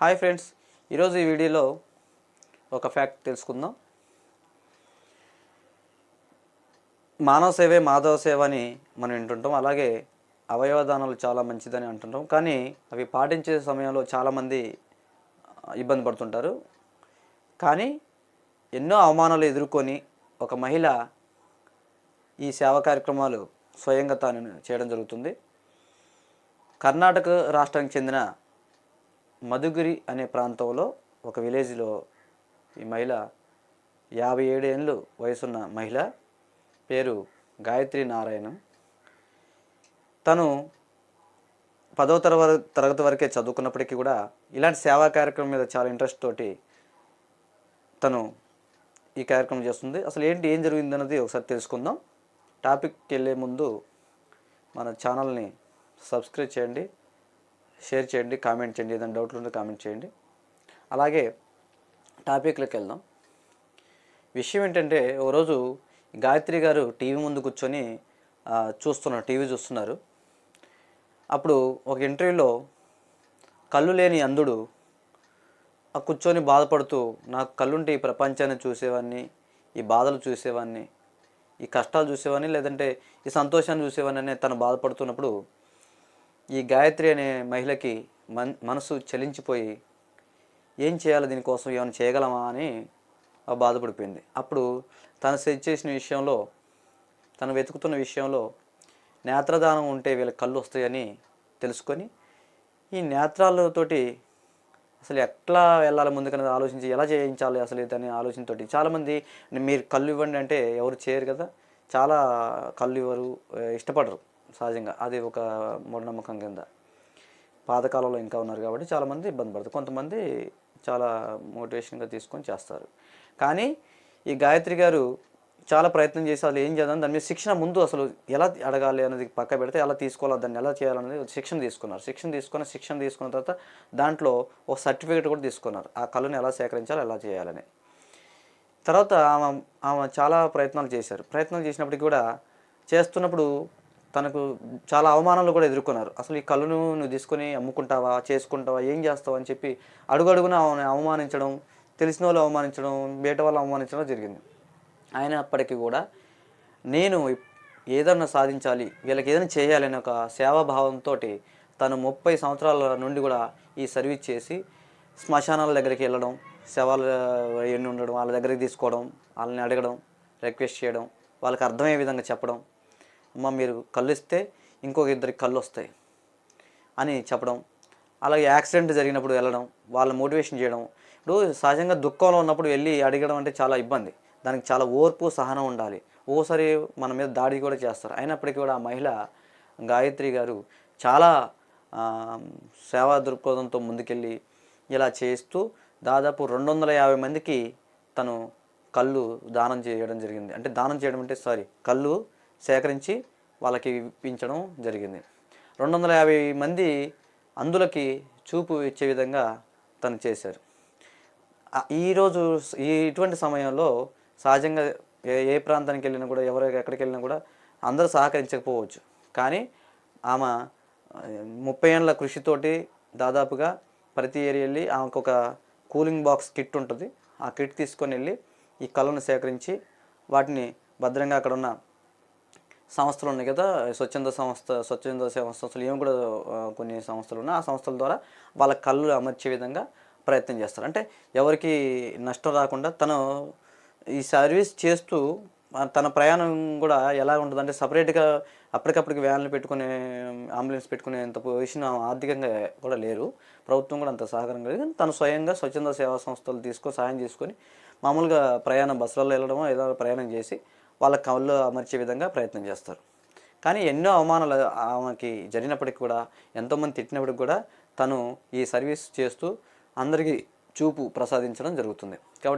Hi friends ఈరోజు ఈ వీడియోలో ఒక ఫ్యాక్ట్ తెలుసుకుందాం. మానవ సేవే మాధవ సేవ అని మనం వింటుంటాం. అలాగే అవయవదానాలు చాలా మంచిదని అంటుంటాం. కానీ అవి పాటించే సమయంలో చాలామంది ఇబ్బంది పడుతుంటారు. కానీ ఎన్నో అవమానాలు ఎదుర్కొని ఒక మహిళ ఈ సేవ కార్యక్రమాలు స్వయంగా తాను చేయడం జరుగుతుంది. కర్ణాటక రాష్ట్రానికి చెందిన మధుగిరి అనే ప్రాంతంలో ఒక విలేజ్లో ఈ మహిళ యాభై ఏడు ఏళ్ళు వయసున్న మహిళ పేరు గాయత్రి నారాయణం. తను పదో తరగ తరగతి వరకే చదువుకున్నప్పటికీ కూడా ఇలాంటి సేవా కార్యక్రమం మీద చాలా ఇంట్రెస్ట్ తోటి తను ఈ కార్యక్రమం చేస్తుంది. అసలు ఏంటి ఏం జరిగింది అన్నది ఒకసారి తెలుసుకుందాం. టాపిక్కి వెళ్ళే ముందు మన ఛానల్ని సబ్స్క్రైబ్ చేయండి. షేర్ చేయండి కామెంట్ చేయండి ఏదైనా డౌట్లు ఉంటే కామెంట్ చేయండి. అలాగే టాపిక్లోకి వెళ్దాం. విషయం ఏంటంటే ఒకరోజు గాయత్రి గారు టీవీ ముందు కూర్చొని చూస్తున్నారు టీవీ చూస్తున్నారు. అప్పుడు ఒక ఇంటర్వ్యూలో కళ్ళు లేని అందుడు ఆ కూర్చొని బాధపడుతూ నాకు కళ్ళుంటే ఈ ప్రపంచాన్ని చూసేవాడిని ఈ బాధలు చూసేవాడిని ఈ కష్టాలు చూసేవాడిని లేదంటే ఈ సంతోషాన్ని చూసేవాడిని అనే తను బాధపడుతున్నప్పుడు ఈ గాయత్రి అనే మహిళకి మన్ మనసు చలించిపోయి ఏం చేయాలి దీనికోసం? ఏమైనా చేయగలమా? అని బాధపడిపోయింది. అప్పుడు తను సెట్ చేసిన విషయంలో తను వెతుకుతున్న విషయంలో నేత్రదానం ఉంటే వీళ్ళకి కళ్ళు వస్తాయని తెలుసుకొని ఈ నేత్రాలతోటి అసలు ఎట్లా వెళ్ళాలి ముందుకనేది ఆలోచించి ఎలా చేయించాలి అసలు ఇదని ఆలోచనతోటి చాలామంది మీరు కళ్ళు ఇవ్వండి అంటే ఎవరు చేయరు కదా చాలా కళ్ళు ఇవ్వరు ఇష్టపడరు. సహజంగా. అది ఒక మూఢనమ్మకం కింద. పాతకాలంలో ఇంకా ఉన్నారు కాబట్టి చాలామంది ఇబ్బంది పడతారు. కొంతమంది చాలా మోటివేషన్గా తీసుకొని చేస్తారు. కానీ ఈ గాయత్రి గారు చాలా ప్రయత్నం చేసి అసలు ఏం చేద్దాం దాని మీద శిక్షణ ముందు అసలు ఎలా అడగాలి అనేది పక్క పెడితే ఎలా తీసుకోవాలి దాన్ని ఎలా చేయాలనేది శిక్షణ తీసుకున్నారు. శిక్షణ తీసుకున్న శిక్షణ తీసుకున్న తర్వాత దాంట్లో ఒక సర్టిఫికేట్ కూడా తీసుకున్నారు. ఆ కళను ఎలా సేకరించాలి ఎలా చేయాలని. తర్వాత ఆమె ఆమె చాలా ప్రయత్నాలు చేశారు. ప్రయత్నాలు చేసినప్పటికీ కూడా చేస్తున్నప్పుడు తనకు చాలా అవమానాలు కూడా ఎదుర్కొన్నారు. అసలు ఈ కళ్ళును నువ్వు తీసుకొని అమ్ముకుంటావా చేసుకుంటావా ఏం చేస్తావా అని చెప్పి అడుగడుగున ఆమెను అవమానించడం తెలిసిన వాళ్ళు అవమానించడం బయట వాళ్ళు అవమానించడం జరిగింది. అయినప్పటికీ కూడా నేను ఏదన్నా సాధించాలి వీళ్ళకి ఏదైనా చేయాలి అనే ఒక సేవాభావంతో తను ముప్పై సంవత్సరాల నుండి కూడా ఈ సర్వీస్ చేసి శ్మశానాల దగ్గరికి వెళ్ళడం శవాలు ఎన్ని ఉండడం వాళ్ళ దగ్గరికి తీసుకోవడం వాళ్ళని అడగడం రిక్వెస్ట్ చేయడం వాళ్ళకి అర్థమయ్యే విధంగా చెప్పడం అమ్మ మీరు కళ్ళు ఇస్తే ఇంకొక ఇద్దరికి కళ్ళు వస్తాయి అని చెప్పడం అలాగే యాక్సిడెంట్ జరిగినప్పుడు వెళ్ళడం వాళ్ళ మోటివేషన్ చేయడం. ఇప్పుడు సహజంగా దుఃఖంలో ఉన్నప్పుడు వెళ్ళి అడగడం అంటే చాలా ఇబ్బంది. దానికి చాలా ఓర్పు సహనం ఉండాలి. ఓసారి మన మీద దాడి కూడా చేస్తారు. అయినప్పటికీ కూడా ఆ మహిళ గాయత్రి గారు చాలా సేవా దృక్పథంతో ముందుకెళ్ళి ఇలా చేస్తూ దాదాపు రెండు వందల యాభై మందికి తను కళ్ళు దానం చేయడం జరిగింది. అంటే దానం చేయడం అంటే సారీ కళ్ళు సేకరించి వాళ్ళకి ఇప్పించడం జరిగింది. రెండు వందల యాభై మంది అందులకి చూపు ఇచ్చే విధంగా తను చేశారు. ఈరోజు ఈ ఇటువంటి సమయంలో సహజంగా ఏ ఏ ప్రాంతానికి వెళ్ళినా కూడా ఎవరు ఎక్కడికి వెళ్ళినా కూడా అందరూ సహకరించకపోవచ్చు. కానీ ఆమె ముప్పై ఏళ్ళ కృషితోటి దాదాపుగా ప్రతి ఏరియా వెళ్ళి ఆమెకు ఒక కూలింగ్ బాక్స్ కిట్ ఉంటుంది. ఆ కిట్ తీసుకొని వెళ్ళి ఈ కళ్ళను సేకరించి వాటిని భద్రంగా అక్కడ ఉన్న సంస్థలు ఉన్నాయి కదా స్వచ్ఛంద సంస్థ స్వచ్ఛంద సేవా సంస్థలు ఏమి కూడా కొన్ని సంస్థలు ఉన్నాయి ఆ సంస్థల ద్వారా వాళ్ళ కళ్ళు అమర్చే విధంగా ప్రయత్నం చేస్తారు. అంటే ఎవరికి నష్టం రాకుండా తను ఈ సర్వీస్ చేస్తూ తన ప్రయాణం కూడా ఎలా ఉంటుంది? అంటే సపరేట్గా అప్పటికప్పటికి వ్యాన్లు పెట్టుకునే అంబులెన్స్ పెట్టుకునేంత పొజిషన్ ఆర్థికంగా కూడా లేరు. ప్రభుత్వం కూడా అంత సహకారం లేదు కానీ తను స్వయంగా స్వచ్ఛంద సేవా సంస్థలు తీసుకొని సహాయం చేసుకొని మామూలుగా ప్రయాణం బస్సులలో వెళ్ళడమో ఏదో ప్రయాణం చేసి వాళ్ళ కళ్ళు అమర్చే విధంగా ప్రయత్నం చేస్తారు. కానీ ఎన్నో అవమానాలు ఆమెకి జరిగినప్పటికి కూడా ఎంతోమంది తిట్టినప్పటికి కూడా తను ఈ సర్వీస్ చేస్తూ అందరికీ చూపు ప్రసాదించడం జరుగుతుంది. కాబట్టి